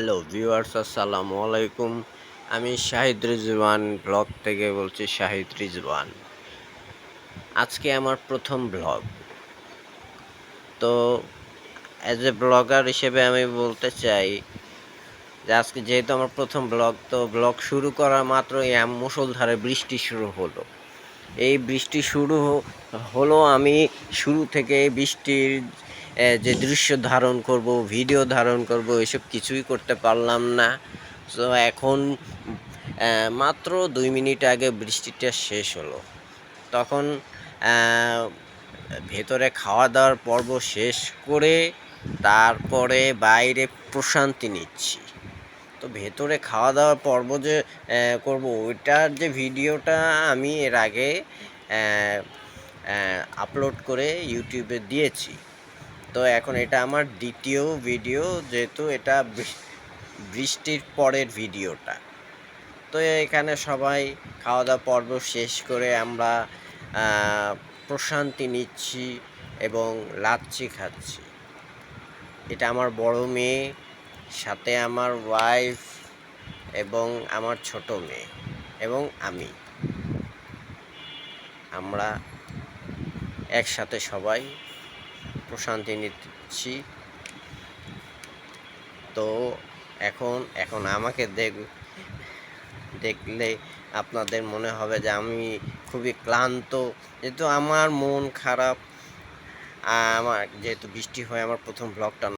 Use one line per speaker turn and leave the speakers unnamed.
Hello viewers, আসসালামু আলাইকুম। আমি শাহিদ রিজওয়ান, ব্লগ থেকে বলছি শাহিদ রিজওয়ান। আজকে আমার প্রথম ব্লগ। তো অ্যাজ এ ব্লগার হিসেবে আমি বলতে চাই যে আজকে যেহেতু আমার প্রথম ব্লগ, তো ব্লগ শুরু করা মাত্রই এম মুষলধারে বৃষ্টি শুরু হলো। এই বৃষ্টি শুরু হলো আমি শুরু থেকে বৃষ্টির যে দৃশ্য ধারণ করব, ভিডিও ধারণ করব, এসব কিছুই করতে পারলাম না। তো এখন মাত্র দুই মিনিট আগে বৃষ্টিটা শেষ হলো। তখন ভেতরে খাওয়া দাওয়ার পর্ব শেষ করে তারপরে বাইরে প্রশান্তি নিচ্ছি। তো ভেতরে খাওয়া দাওয়ার পর্ব যে করব, ওইটার যে ভিডিওটা আমি এর আগে আপলোড করে ইউটিউবে দিয়েছি। তো এখন এটা আমার দ্বিতীয় ভিডিও যেহেতু এটা বৃষ্টির পরের ভিডিওটা তো এখানে সবাই খাওয়া দাওয়া পর্ব শেষ করে আমরা প্রশান্তি নিচ্ছি এবং লাচ্ছি খাচ্ছি। এটা আমার বড় মেয়ে, সাথে আমার ওয়াইফ এবং আমার ছোট মেয়ে এবং আমি। আমরা একসাথে সবাই প্রশান্তি নিচ্ছি। তো এখন এখন আমাকে দেখ, দেখলে আপনাদের মনে হবে যে আমি খুবই ক্লান্ত। যেহেতু আমার মন খারাপ আমার যেহেতু বৃষ্টি হয়, আমার প্রথম ব্লগটা